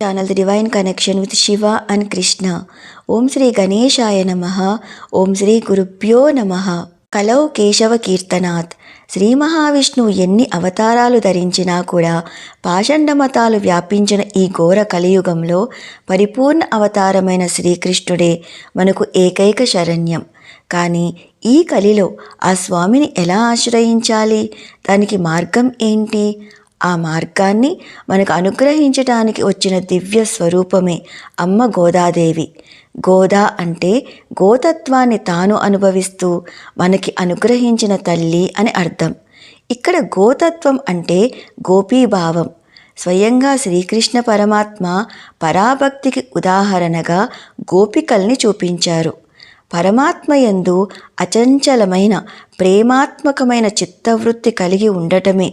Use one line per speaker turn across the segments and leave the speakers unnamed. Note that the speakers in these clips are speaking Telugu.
Channel divine connection Connection with Shiva and ఓం శ్రీ గణేశాయ నమ ఓం శ్రీ గురుభ్యో నమ కలౌ కేశవ కీర్తనాథ్ శ్రీ మహావిష్ణువు ఎన్ని అవతారాలు ధరించినా కూడా పాషండమతాలు వ్యాపించిన ఈ ఘోర కలియుగంలో పరిపూర్ణ అవతారమైన శ్రీకృష్ణుడే మనకు ఏకైక శరణ్యం. కానీ ఈ కలిలో ఆ స్వామిని ఎలా ఆశ్రయించాలి? దానికి మార్గం ఏంటి? ఆ మార్గాన్ని మనకు అనుగ్రహించటానికి వచ్చిన దివ్య స్వరూపమే అమ్మ గోదాదేవి. గోదా అంటే గోతత్వాన్ని తాను అనుభవిస్తూ మనకి అనుగ్రహించిన తల్లి అని అర్థం. ఇక్కడ గోతత్వం అంటే గోపీభావం. స్వయంగా శ్రీకృష్ణ పరమాత్మ పరాభక్తికి ఉదాహరణగా గోపికల్ని చూపించారు. పరమాత్మయందు అచంచలమైన ప్రేమాత్మకమైన చిత్తవృత్తి కలిగి ఉండటమే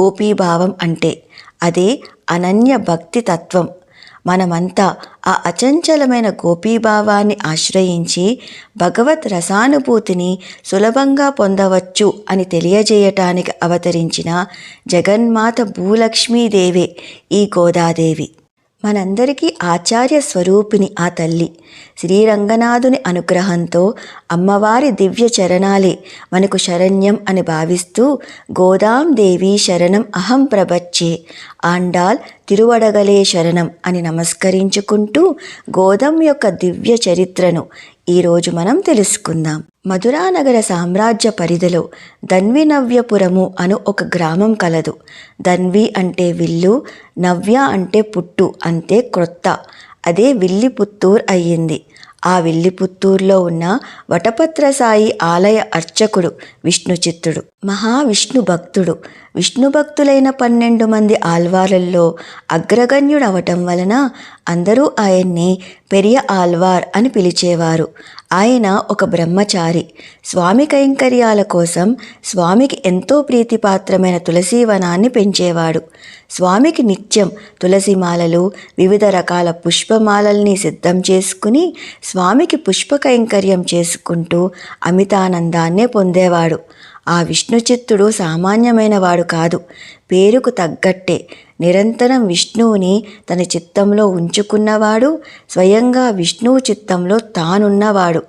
గోపీభావం అంటే. అదే అనన్య భక్తి తత్వం. మనమంతా ఆ అచంచలమైన గోపీభావాన్ని ఆశ్రయించి భగవత్ రసానుభూతిని సులభంగా పొందవచ్చు అని తెలియజేయటానికి అవతరించిన జగన్మాత భూలక్ష్మీదేవే ఈ గోదాదేవి. మనందరికీ ఆచార్య స్వరూపిణి ఆ తల్లి. శ్రీరంగనాథుని అనుగ్రహంతో అమ్మవారి దివ్య చరణాలే మనకు శరణ్యం అని భావిస్తూ గోదాం దేవి శరణం అహం ప్రభచ్చే ఆండాల్ తిరువడగలే శరణం అని నమస్కరించుకుంటూ గోదం యొక్క దివ్య చరిత్రను ఈరోజు మనం తెలుసుకుందాం. మధురానగర సామ్రాజ్య పరిధిలో ధన్వినవ్యపురము అను ఒక గ్రామం కలదు. ధన్వి అంటే విల్లు నవ్య అంటే పుట్టు అంతే క్రొత్త. అదే విల్లిపుత్తూర్ అయ్యింది. ఆ విల్లిపుత్తూరులో ఉన్న వటపత్రసాయి ఆలయ అర్చకుడు విష్ణు చిత్తుడు మహావిష్ణు భక్తుడు. విష్ణు భక్తులైన పన్నెండు మంది ఆల్వార్లలో అగ్రగణ్యుడవటం వలన అందరూ ఆయన్ని పెరియ ఆల్వార్ అని పిలిచేవారు. ఆయన ఒక బ్రహ్మచారి. స్వామి కైంకర్యాల కోసం స్వామికి ఎంతో ప్రీతిపాత్రమైన తులసి వనాన్ని పెంచేవాడు. స్వామికి నిత్యం తులసి మాలలు వివిధ రకాల పుష్పమాలల్ని సిద్ధం చేసుకుని స్వామికి పుష్ప కైంకర్యం చేసుకుంటూ అమితానందాన్నే పొందేవాడు. ఆ విష్ణుచిత్తుడు సామాన్యమైన వాడు కాదు. పేరుకు తగ్గట్టే నిరంతరం విష్ణువుని తన చిత్తంలో ఉంచుకున్నవాడు స్వయంగా విష్ణువు చిత్తంలో తానున్నవాడు.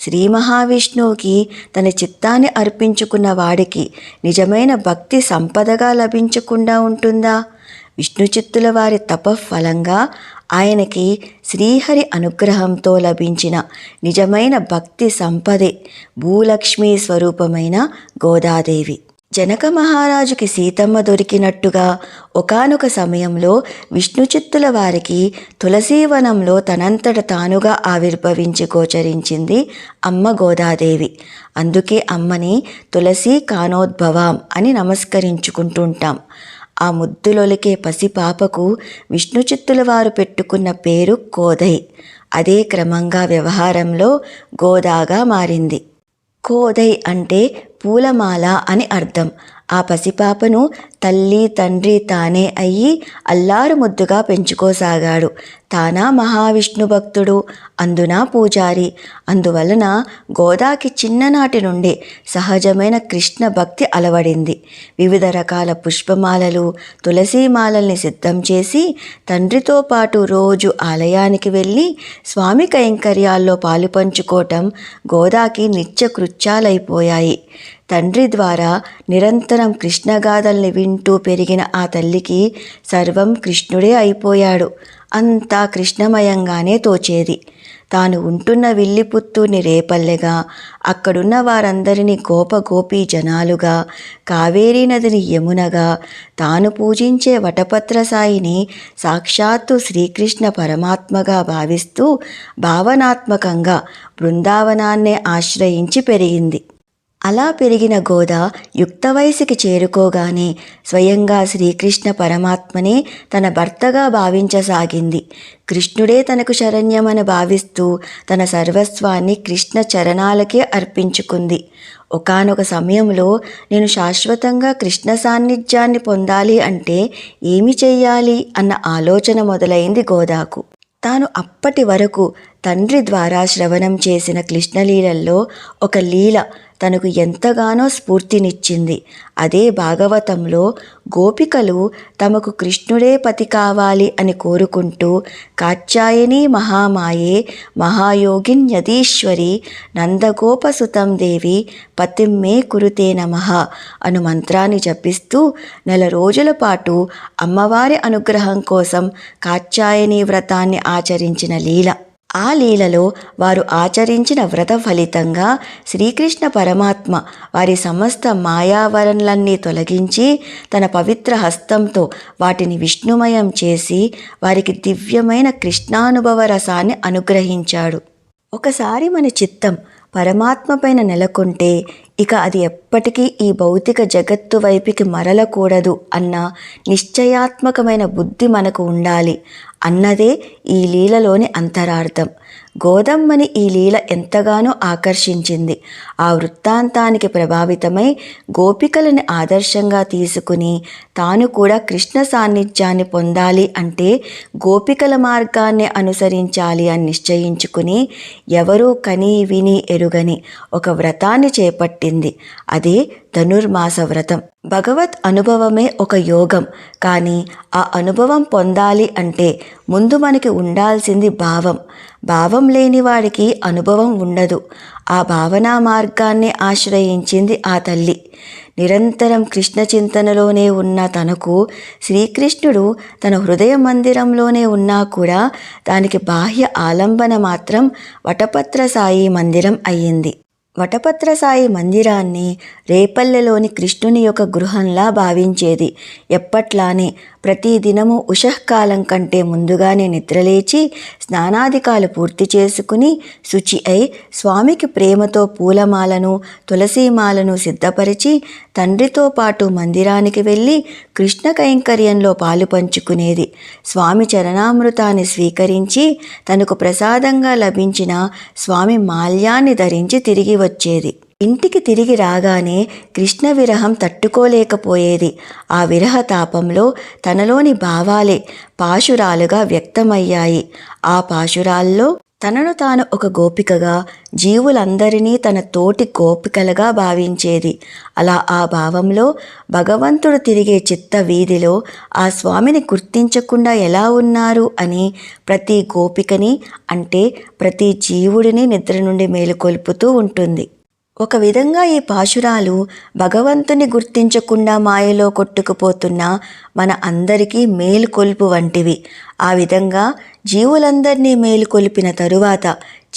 శ్రీ మహావిష్ణువుకి తన చిత్తాన్ని అర్పించుకున్న వాడికి నిజమైన భక్తి సంపదగా లభించకుండా ఉంటుందా? విష్ణు చిత్తుల వారి తపఫలంగా ఆయనకి శ్రీహరి అనుగ్రహంతో లభించిన నిజమైన భక్తి సంపదే భూలక్ష్మీ స్వరూపమైన గోదాదేవి. జనక మహారాజుకి సీతమ్మ దొరికినట్టుగా ఒకానొక సమయంలో విష్ణుచిత్తుల వారికి తులసీవనంలో తనంతట తానుగా ఆవిర్భవించి గోచరించింది అమ్మ గోదాదేవి. అందుకే అమ్మని తులసి కానోద్భవాం అని నమస్కరించుకుంటుంటాం. ఆ ముద్దులొలికే పసిపాపకు విష్ణుచిత్తుల వారు పెట్టుకున్న పేరు కోదై. అదే క్రమంగా వ్యవహారంలో గోదాగా మారింది. కోదై అంటే పూలమాల అని అర్థం. ఆ పసిపాపను తల్లి తండ్రి తానే అయ్యి అల్లారు ముద్దుగా పెంచుకోసాగాడు. తానా మహావిష్ణు భక్తుడు. అందునా పూజారి. అందువలన గోదాకి చిన్ననాటి నుండే సహజమైన కృష్ణ భక్తి అలవడింది. వివిధ రకాల పుష్పమాలలు తులసీమాలల్ని సిద్ధం చేసి తండ్రితో పాటు రోజు ఆలయానికి వెళ్ళి స్వామి కైంకర్యాల్లో పాలుపంచుకోవటం గోదాకి నిత్యకృత్యాలైపోయాయి తండ్రి ద్వారా నిరంతరం కృష్ణగాథల్ని వింటూ పెరిగిన ఆ తల్లికి సర్వం కృష్ణుడే అయిపోయాడు. అంతా కృష్ణమయంగానే తోచేది. తాను ఉంటున్న విల్లిపుత్తూర్ని రేపల్లెగా అక్కడున్న వారందరినీ గోపగోపీ జనాలుగా కావేరీ నదిని యమునగా తాను పూజించే వటపత్రసాయిని సాక్షాత్తు శ్రీకృష్ణ పరమాత్మగా భావిస్తూ భావనాత్మకంగా బృందావనాన్నే ఆశ్రయించి పెరిగింది. అలా పెరిగిన గోద యుక్త వయసుకి చేరుకోగానే స్వయంగా శ్రీకృష్ణ పరమాత్మనే తన భర్తగా భావించసాగింది. కృష్ణుడే తనకు శరణ్యమని భావిస్తూ తన సర్వస్వాన్ని కృష్ణ చరణాలకే అర్పించుకుంది. ఒకానొక సమయంలో నేను శాశ్వతంగా కృష్ణ సాన్నిధ్యాన్ని పొందాలి అంటే ఏమి చెయ్యాలి? అన్న ఆలోచన మొదలైంది గోదాకు. తాను అప్పటి వరకు తండ్రి ద్వారా శ్రవణం చేసిన కృష్ణలీలల్లో ఒక లీల తనకు ఎంతగానో స్ఫూర్తినిచ్చింది. అదే భాగవతంలో గోపికలు తమకు కృష్ణుడే పతి కావాలి అని కోరుకుంటూ కాత్యాయని మహామాయే మహాయోగిన్యదీశ్వరి నందగోపసుతం దేవి పతిమ్మే మే కురుతే నమః అను మంత్రాన్ని జపిస్తూ నెల రోజుల పాటు అమ్మవారి అనుగ్రహం కోసం కాత్యాయని వ్రతాన్ని ఆచరించిన లీల. ఆ లీలలో వారు ఆచరించిన వ్రత ఫలితంగా శ్రీకృష్ణ పరమాత్మ వారి సమస్త మాయావరణలన్నీ తొలగించి తన పవిత్ర హస్తంతో వాటిని విష్ణుమయం చేసి వారికి దివ్యమైన కృష్ణానుభవ రసాన్ని అనుగ్రహించాడు. ఒకసారి మన చిత్తం పరమాత్మ పైన నెలకొంటే ఇక అది ఎప్పటికీ ఈ భౌతిక జగత్తు వైపుకి మరలకూడదు అన్న నిశ్చయాత్మకమైన బుద్ధి మనకు ఉండాలి. అన్నదే ఈ లీలలోని అంతరార్థం. గోదమ్మని ఈ లీల ఎంతగానో ఆకర్షించింది. ఆ వృత్తాంతానికి ప్రభావితమై గోపికలని ఆదర్శంగా తీసుకుని తాను కూడా కృష్ణ సాన్నిధ్యాన్ని పొందాలి అంటే గోపికల మార్గాన్ని అనుసరించాలి అని నిశ్చయించుకుని ఎవరూ కని విని ఎరుగని ఒక వ్రతాన్ని చేపట్టింది. అదే ధనుర్మాస వ్రతం భగవత్ అనుభవమే ఒక యోగం. కానీ ఆ అనుభవం పొందాలి అంటే ముందు మనకి ఉండాల్సింది భావం. భావం లేని వాడికి అనుభవం ఉండదు. ఆ భావనా మార్గాన్ని ఆశ్రయించింది ఆ తల్లి. నిరంతరం కృష్ణ చింతనలోనే ఉన్న తనకు శ్రీకృష్ణుడు తన హృదయ మందిరంలోనే ఉన్నా కూడా దానికి బాహ్య ఆలంబన మాత్రం వటపత్ర సాయి మందిరం అయ్యింది. వటపత్రసాయి మందిరాన్ని రేపల్లెలోని కృష్ణుని యొక్క గృహంలా భావించేది. ఎప్పట్లానే ప్రతి దినము ఉషఃకాలం కంటే ముందుగానే నిద్రలేచి స్నానాధికాలు పూర్తి చేసుకుని శుచి అయి స్వామికి ప్రేమతో పూలమాలను తులసీమాలను సిద్ధపరిచి తండ్రితో పాటు మందిరానికి వెళ్ళి కృష్ణ కైంకర్యంలో పాలు పంచుకునేది. స్వామి చరణామృతాన్ని స్వీకరించి తనకు ప్రసాదంగా లభించిన స్వామి మాల్యాన్ని ధరించి తిరిగి వచ్చి వచ్చేది. ఇంటికి తిరిగి రాగానే కృష్ణ విరహం తట్టుకోలేకపోయేది. ఆ విరహ తాపంలో తనలోని భావాలే పాశురాలుగా వ్యక్తమయ్యాయి. ఆ పాశురాల్లో తనను తాను ఒక గోపికగా జీవులందరినీ తన తోటి గోపికలుగా భావించేది. అలా ఆ భావంలో భగవంతుడు తిరిగే చిత్త వీధిలో ఆ స్వామిని గుర్తించకుండా ఎలా ఉన్నారు అని ప్రతి గోపికని అంటే ప్రతి జీవుడిని నిద్ర నుండి మేలుకొల్పుతూ ఉంటుంది. ఒక విధంగా ఈ పాశురాలు భగవంతుని గుర్తించకుండా మాయలో కొట్టుకుపోతున్న మన అందరికీ మేలుకొల్పు వంటివి. ఆ విధంగా జీవులందరినీ మేలుకొల్పిన తరువాత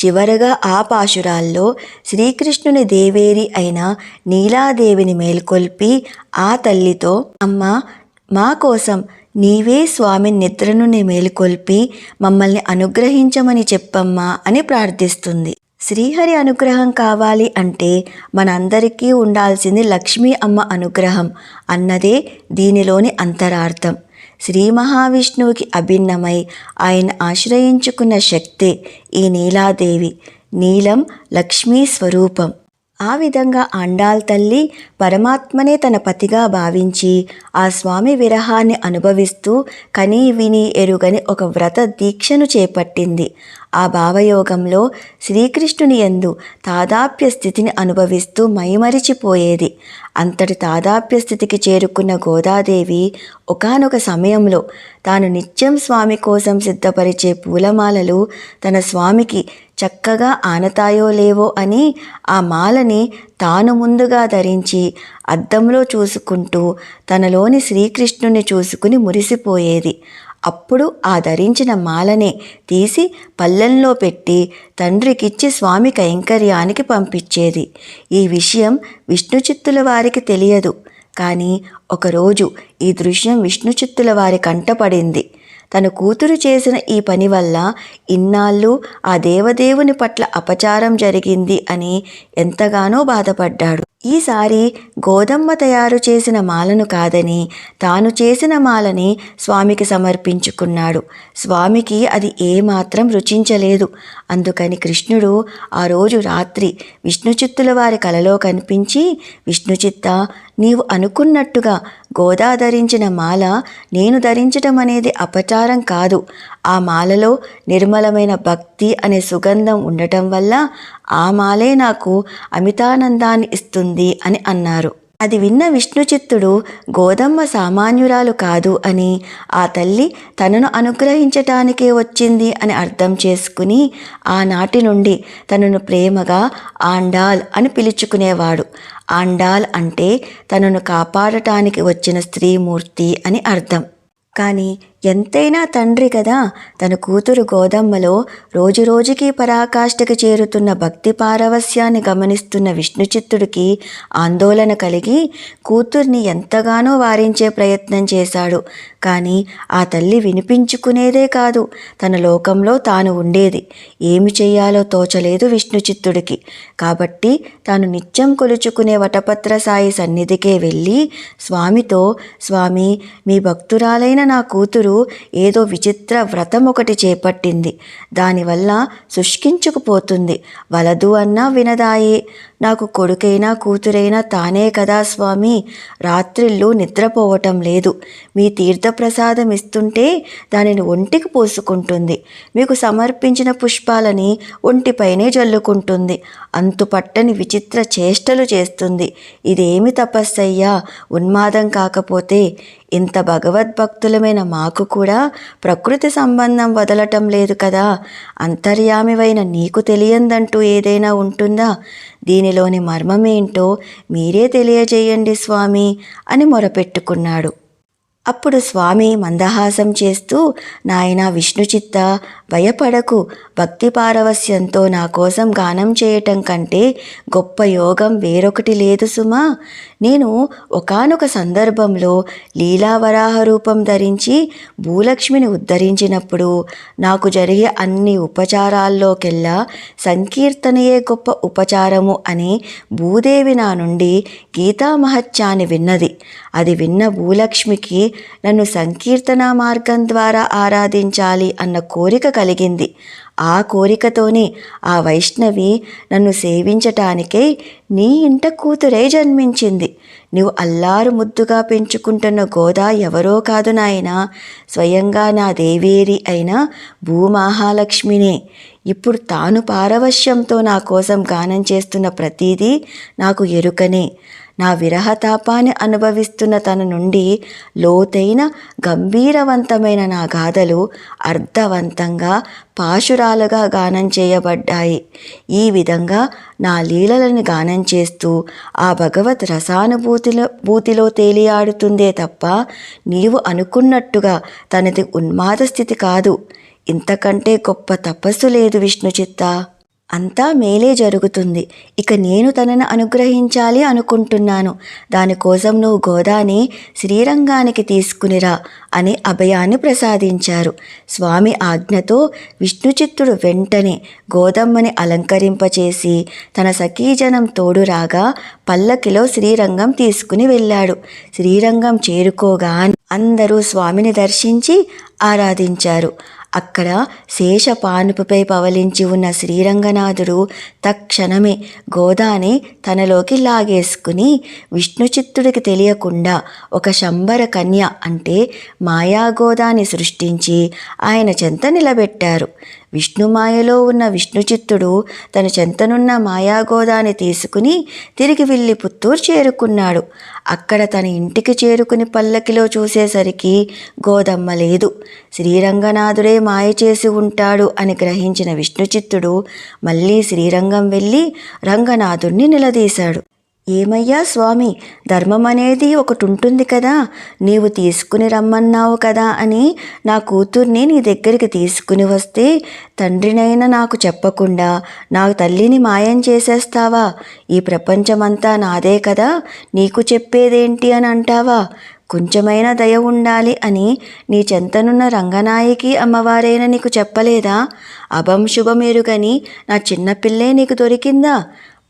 చివరగా ఆ పాశురాల్లో శ్రీకృష్ణుని దేవేరి అయిన నీలాదేవిని మేల్కొల్పి ఆ తల్లితో అమ్మ మా కోసం నీవే స్వామి నిద్రను మేలుకొల్పి మమ్మల్ని అనుగ్రహించమని చెప్పమ్మా అని ప్రార్థిస్తుంది. శ్రీహరి అనుగ్రహం కావాలి అంటే మనందరికీ ఉండాల్సింది లక్ష్మీ అమ్మ అనుగ్రహం అన్నదే దీనిలోని అంతరార్థం. శ్రీ మహావిష్ణువుకి అభిన్నమై ఆయన ఆశ్రయించుకున్న శక్తే ఈ నీలాదేవి. నీలం లక్ష్మీ స్వరూపం. ఆ విధంగా అండాల్ తల్లి పరమాత్మనే తన పతిగా భావించి ఆ స్వామి విరహాన్ని అనుభవిస్తూ కనీ విని ఎరుగని ఒక వ్రత దీక్షను చేపట్టింది. ఆ భావయోగంలో శ్రీకృష్ణుని యందు తాదాప్య స్థితిని అనుభవిస్తూ మైమరిచిపోయేది. అంతటి తాదాప్య స్థితికి చేరుకున్న గోదాదేవి ఒకానొక సమయంలో తాను నిత్యం స్వామి కోసం సిద్ధపరిచే పూలమాలలు తన స్వామికి చక్కగా ఆనతాయో లేవో అని ఆ మాలని తాను ముందుగా ధరించి అద్దంలో చూసుకుంటూ తనలోని శ్రీకృష్ణుని చూసుకుని మురిసిపోయేది. అప్పుడు ఆ ధరించిన మాలనే తీసి పల్లెంలో పెట్టి తండ్రికిచ్చి స్వామి కైంకర్యానికి పంపించేది. ఈ విషయం విష్ణుచిత్తుల వారికి తెలియదు. కానీ ఒకరోజు ఈ దృశ్యం విష్ణుచిత్తుల వారి కంటపడింది తన కూతురు చేసిన ఈ పని వల్ల ఇన్నాళ్ళు ఆ దేవదేవుని పట్ల అపచారం జరిగింది అని ఎంతగానో బాధపడ్డాడు. ఈసారి గోదమ్మ తయారు చేసిన మాలను కాదని తాను చేసిన మాలని స్వామికి సమర్పించుకున్నాడు. స్వామికి అది ఏమాత్రం రుచించలేదు. అందుకని కృష్ణుడు ఆ రోజు రాత్రి విష్ణుచిత్తుల వారి కలలో కనిపించి విష్ణుచిత్త నీవు అనుకున్నట్టుగా గోదా ధరించిన మాల నేను ధరించటం అనేది అపచారం కాదు. ఆ మాలలో నిర్మలమైన భక్తి అనే సుగంధం ఉండటం వల్ల ఆ మాలే నాకు అమితానందాన్ని ఇస్తుంది అని అన్నారు. అది విన్న విష్ణుచిత్తుడు గోదమ్మ సామాన్యురాలు కాదు అని ఆ తల్లి తనను అనుగ్రహించటానికే వచ్చింది అని అర్థం చేసుకుని ఆనాటి నుండి తనను ప్రేమగా ఆండాల్ అని పిలుచుకునేవాడు. ఆండాల్ అంటే తనను కాపాడటానికి వచ్చిన స్త్రీమూర్తి అని అర్థం. కానీ ఎంతైనా తండ్రి కదా. తన కూతురు గోదమ్మలో రోజురోజుకి పరాకాష్ఠకి చేరుతున్న భక్తి పారవస్యాన్ని గమనిస్తున్న విష్ణుచిత్తుడికి ఆందోళన కలిగి కూతుర్ని ఎంతగానో వారించే ప్రయత్నం చేశాడు. కానీ ఆ తల్లి వినిపించుకునేదే కాదు. తన లోకంలో తాను ఉండేది. ఏమి చేయాలో తోచలేదు విష్ణుచిత్తుడికి. కాబట్టి తాను నిత్యం కొలుచుకునే వటపత్ర సాయి సన్నిధికే వెళ్ళి స్వామితో స్వామి మీ భక్తురాలైన నా కూతురు ఏదో విచిత్ర వ్రతం ఒకటి చేపట్టింది. దానివల్ల శుష్కించుకుపోతుంది. వలదు అన్నా వినదాయే. నాకు కొడుకైనా కూతురైనా తానే కదా స్వామి. రాత్రిళ్ళు నిద్రపోవటం లేదు. మీ తీర్థప్రసాదం ఇస్తుంటే దానిని ఒంటికి పోసుకుంటుంది. మీకు సమర్పించిన పుష్పాలని ఒంటిపైనే జల్లుకుంటుంది. అంతుపట్టని విచిత్ర చేష్టలు చేస్తుంది. ఇదేమి తపస్సయ్యా? ఉన్మాదం కాకపోతే ఇంత భగవద్భక్తులమైన మాకు కూడా ప్రకృతి సంబంధం వదలటం లేదు కదా. అంతర్యామివైన నీకు తెలియందంటూ ఏదైనా ఉంటుందా? దీనిలోని మర్మమేంటో మీరే తెలియజేయండి స్వామి అని మొరపెట్టుకున్నాడు. అప్పుడు స్వామి మందహాసం చేస్తూ నాయన విష్ణుచిత్త భయపడకు. భక్తి పారవస్యంతో నా కోసం గానం చేయటం కంటే గొప్ప యోగం వేరొకటి లేదు సుమా. నేను ఒకానొక సందర్భంలో లీలావరాహ రూపం ధరించి భూలక్ష్మిని ఉద్ధరించినప్పుడు నాకు జరిగే అన్ని ఉపచారాల్లోకెల్లా సంకీర్తనయే గొప్ప ఉపచారము అని భూదేవి నా నుండి గీతామహత్యాన్ని విన్నది. అది విన్న భూలక్ష్మికి నన్ను సంకీర్తన మార్గం ద్వారా ఆరాధించాలి అన్న కోరిక కలిగింది. ఆ కోరికతోనే ఆ వైష్ణవి నన్ను సేవించటానికై నీ ఇంట కూతురే జన్మించింది. నువ్వు అల్లారు ముద్దుగా పెంచుకుంటున్న గోదా ఎవరో కాదు నాయనా. స్వయంగా నా దేవేరి అయిన భూమహాలక్ష్మినే. ఇప్పుడు తాను పారవశ్యంతో నా కోసం గానం చేస్తున్న ప్రతీదీ నాకు ఎరుకనే. నా విరహతాపాన్ని అనుభవిస్తున్న తన నుండి లోతైన గంభీరవంతమైన నా గాథలు అర్థవంతంగా పాశురాలుగా గానం చేయబడ్డాయి. ఈ విధంగా నా లీలలను గానం చేస్తూ ఆ భగవత్ రసానుభూతిలో భూతిలో తేలియాడుతుందే తప్ప నీవు అనుకున్నట్టుగా తనది ఉన్మాద స్థితి కాదు. ఇంతకంటే గొప్ప తపస్సు లేదు విష్ణుచిత్తా. అంతా మేలే జరుగుతుంది. ఇక నేను తనను అనుగ్రహించాలి అనుకుంటున్నాను. దానికోసం నువ్వు గోదాని శ్రీరంగానికి తీసుకునిరా అని అభయాన్ని ప్రసాదించారు. స్వామి ఆజ్ఞతో విష్ణుచిత్తుడు వెంటనే గోదమ్మని అలంకరింపచేసి తన సఖీజనం తోడు రాగా పల్లకిలో శ్రీరంగం తీసుకుని వెళ్ళాడు. శ్రీరంగం చేరుకోగా అందరూ స్వామిని దర్శించి ఆరాధించారు. అక్కడ శేషపానుపుపై పవలించి ఉన్న శ్రీరంగనాథుడు తక్షణమే గోదాని తనలోకి లాగేసుకుని విష్ణుచిత్తుడికి తెలియకుండా ఒక శంబర కన్య అంటే మాయాగోదాని సృష్టించి ఆయన చెంత నిలబెట్టారు. విష్ణుమాయలో ఉన్న విష్ణుచిత్తుడు తన చెంతనున్న మాయాగోదాన్ని తీసుకుని తిరిగి వెళ్ళి పుత్తూరు చేరుకున్నాడు. అక్కడ తన ఇంటికి చేరుకుని పల్లకిలో చూసేసరికి గోదమ్మ లేదు. శ్రీరంగనాథుడే మాయ చేసి ఉంటాడు అని గ్రహించిన విష్ణుచిత్తుడు మళ్ళీ శ్రీరంగం వెళ్ళి రంగనాథుణ్ణి నిలదీశాడు. ఏమయ్యా స్వామి? ధర్మం అనేది ఒకటి ఉంటుంది కదా. నీవు తీసుకుని రమ్మన్నావు కదా అని నా కూతుర్ని నీ దగ్గరికి తీసుకుని వస్తే తండ్రినైనా నాకు చెప్పకుండా నా తల్లిని మాయం చేసేస్తావా? ఈ ప్రపంచమంతా నాదే కదా. నీకు చెప్పేదేంటి అని అంటావా? కొంచెమైనా దయ ఉండాలి అని నీ చెంతనున్న రంగనాయకి అమ్మవారైనా నీకు చెప్పలేదా? అభం శుభం ఎరుగని నా చిన్నపిల్లే నీకు దొరికిందా?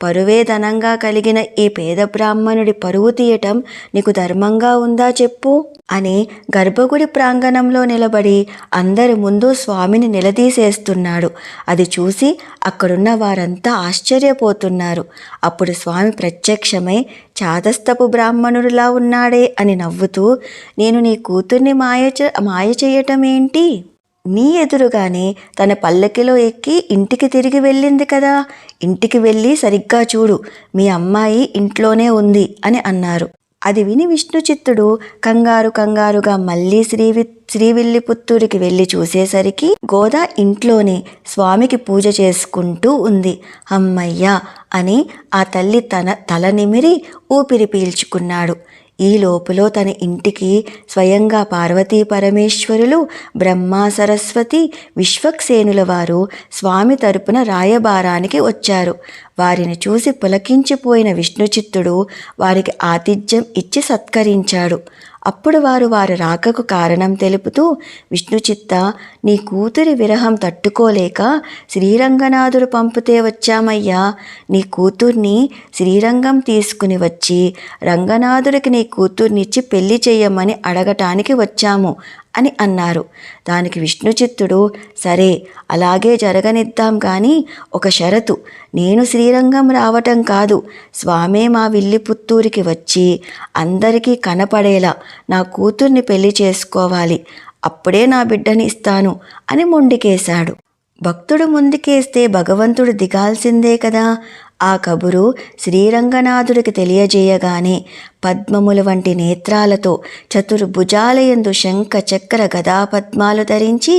పరువే ధనంగా కలిగిన ఈ పేద బ్రాహ్మణుడి పరువు తీయటం నీకు ధర్మంగా ఉందా చెప్పు. అని గర్భగుడి ప్రాంగణంలో నిలబడి అందరి ముందు స్వామిని నిలదీసేస్తున్నాడు. అది చూసి అక్కడున్న వారంతా ఆశ్చర్యపోతున్నారు. అప్పుడు స్వామి ప్రత్యక్షమై చాదస్తపు బ్రాహ్మణుడిలా ఉన్నాడే అని నవ్వుతూ నేను నీ కూతుర్ని మాయ మాయ చేయటం ఏంటి నీ ఎదురుగానే తన పల్లకిలో ఎక్కి ఇంటికి తిరిగి వెళ్ళింది కదా. ఇంటికి వెళ్ళి సరిగ్గా చూడు మీ అమ్మాయి ఇంట్లోనే ఉంది అని అన్నారు. అది విని విష్ణు చిత్తుడు కంగారు కంగారుగా మళ్ళీ శ్రీవి శ్రీవిల్లిపుత్తూరికి వెళ్ళి చూసేసరికి గోదా ఇంట్లోనే స్వామికి పూజ చేసుకుంటూ ఉంది. అమ్మయ్యా అని ఆ తల్లి తన తల నిమిరి ఊపిరి పీల్చుకున్నాడు. ఈ లోపులో తన ఇంటికి స్వయంగా పార్వతీ పరమేశ్వరులు బ్రహ్మ సరస్వతి విశ్వక్సేనుల వారు స్వామి తరపున రాయబారానికి వచ్చారు. వారిని చూసి పులకించిపోయిన విష్ణుచిత్తుడు వారికి ఆతిథ్యం ఇచ్చి సత్కరించాడు. అప్పుడు వారు వారి రాకకు కారణం తెలుపుతూ విష్ణుచిత్త నీ కూతురి విరహం తట్టుకోలేక శ్రీరంగనాథుడు పంపితే వచ్చామయ్యా. నీ కూతుర్ని శ్రీరంగం తీసుకుని వచ్చి రంగనాథుడికి నీ కూతుర్నిచ్చి పెళ్ళి చేయమని అడగటానికి వచ్చాము. అని అన్నారు. దానికి విష్ణుచిత్తుడు సరే అలాగే జరగనిద్దాం కానీ ఒక షరతు. నేను శ్రీరంగం రావటం కాదు. స్వామే మా విల్లి పుత్తూరికి వచ్చి అందరికీ కనపడేలా నా కూతుర్ని పెళ్ళి చేసుకోవాలి. అప్పుడే నా బిడ్డని ఇస్తాను అని మొండికేశాడు. భక్తుడు ముందుకేస్తే భగవంతుడు దిగాల్సిందే కదా. ఆ కబురు శ్రీరంగనాథుడికి తెలియజేయగానే పద్మముల వంటి నేత్రాలతో చతుర్భుజాలయందు శంఖ చక్ర గదాపద్మాలు ధరించి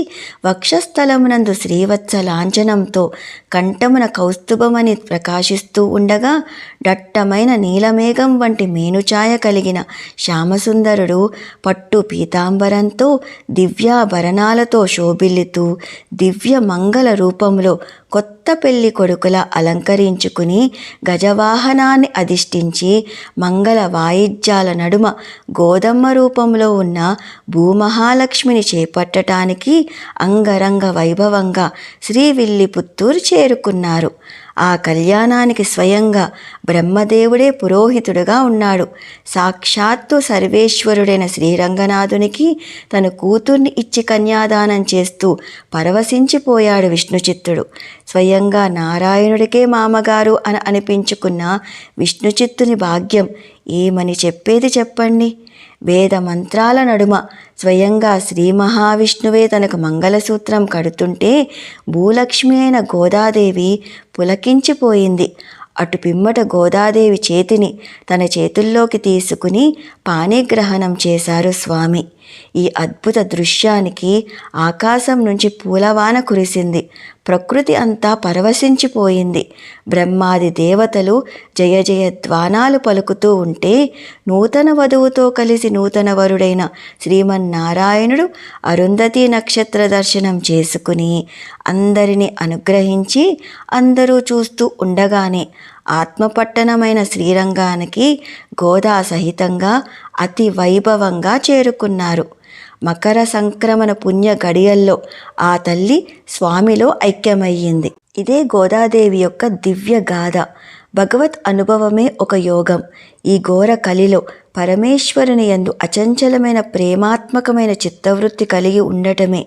వక్షస్థలమునందు శ్రీవత్స లాంఛనంతో కంఠమున కౌస్తుభమని ప్రకాశిస్తూ ఉండగా దట్టమైన నీలమేఘం వంటి మేనుఛాయ కలిగిన శ్యామసుందరుడు పట్టు పీతాంబరంతో దివ్యాభరణాలతో శోభిల్లుతూ దివ్య మంగళ రూపంలో కొత్త పెళ్ళి కొడుకుల అలంకరించుకుని గజవాహనాన్ని అధిష్ఠించి మంగళ వాయిద్యాల నడుమ గోదమ్మ రూపంలో ఉన్న భూమహాలక్ష్మిని చేపట్టటానికి అంగరంగ వైభవంగా శ్రీవిల్లిపుత్తూరు చేరుకున్నారు. ఆ కళ్యాణానికి స్వయంగా బ్రహ్మదేవుడే పురోహితుడుగా ఉన్నాడు. సాక్షాత్తు సర్వేశ్వరుడైన శ్రీరంగనాథునికి తన కూతుర్ని ఇచ్చి కన్యాదానం చేస్తూ పరవశించిపోయాడు విష్ణుచిత్తుడు. స్వయంగా నారాయణుడికే మామగారు అని అనిపించుకున్న విష్ణుచిత్తుని భాగ్యం ఏమని చెప్పేది చెప్పండి. వేద మంత్రాల నడుమ స్వయంగా శ్రీ మహావిష్ణువే తనకు మంగళసూత్రం కడుతుంటే భూలక్ష్మి అయిన గోదాదేవి పులకించిపోయింది. అటు పిమ్మట గోదాదేవి చేతిని తన చేతుల్లోకి తీసుకుని పాణిగ్రహణం చేశారు స్వామి. ఈ అద్భుత దృశ్యానికి ఆకాశం నుంచి పూలవాన కురిసింది. ప్రకృతి అంతా పరవశించిపోయింది. బ్రహ్మాది దేవతలు జయ జయ ధ్వానాలు పలుకుతూ ఉంటే నూతన వధువుతో కలిసి నూతన వరుడైన శ్రీమన్నారాయణుడు అరుంధతి నక్షత్ర దర్శనం చేసుకుని అందరినీ అనుగ్రహించి అందరూ చూస్తూ ఉండగానే ఆత్మపట్టణమైన శ్రీరంగానికి గోదా సహితంగా అతి వైభవంగా చేరుకున్నారు. మకర సంక్రమణ పుణ్య గడియల్లో ఆ తల్లి స్వామిలో ఐక్యమయ్యింది. ఇదే గోదాదేవి యొక్క దివ్య గాథ. భగవత్ అనుభవమే ఒక యోగం. ఈ ఘోర కలిలో పరమేశ్వరుని యందు అచంచలమైన ప్రేమాత్మకమైన చిత్తవృత్తి కలిగి ఉండటమే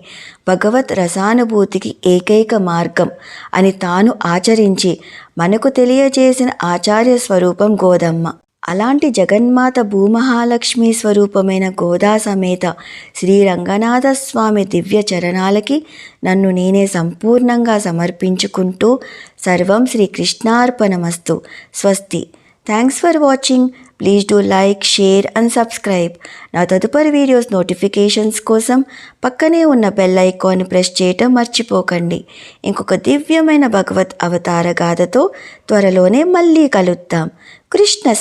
భగవత్ రసానుభూతికి ఏకైక మార్గం అని తాను ఆచరించి మనకు తెలియజేసిన ఆచార్య స్వరూపం గోదమ్మ. అలాంటి జగన్మాత భూమహాలక్ష్మి స్వరూపమైన గోదా సమేత శ్రీ రంగనాథ స్వామి దివ్య చరణాలకి నన్ను నేనే సంపూర్ణంగా సమర్పించుకుంటూ సర్వం శ్రీ కృష్ణార్పణమస్తు స్వస్తి. Thanks for watching please do like share and subscribe నా తదుపరి వీడియోస్ నోటిఫికేషన్స్ కోసం పక్కనే ఉన్న బెల్ ఐకాన్ ప్రెస్ చేయటం మర్చిపోకండి. ఇంకొక దివ్యమైన భగవత్ అవతార గాథతో త్వరలోనే మళ్ళీ కలుద్దాం. కృష్ణ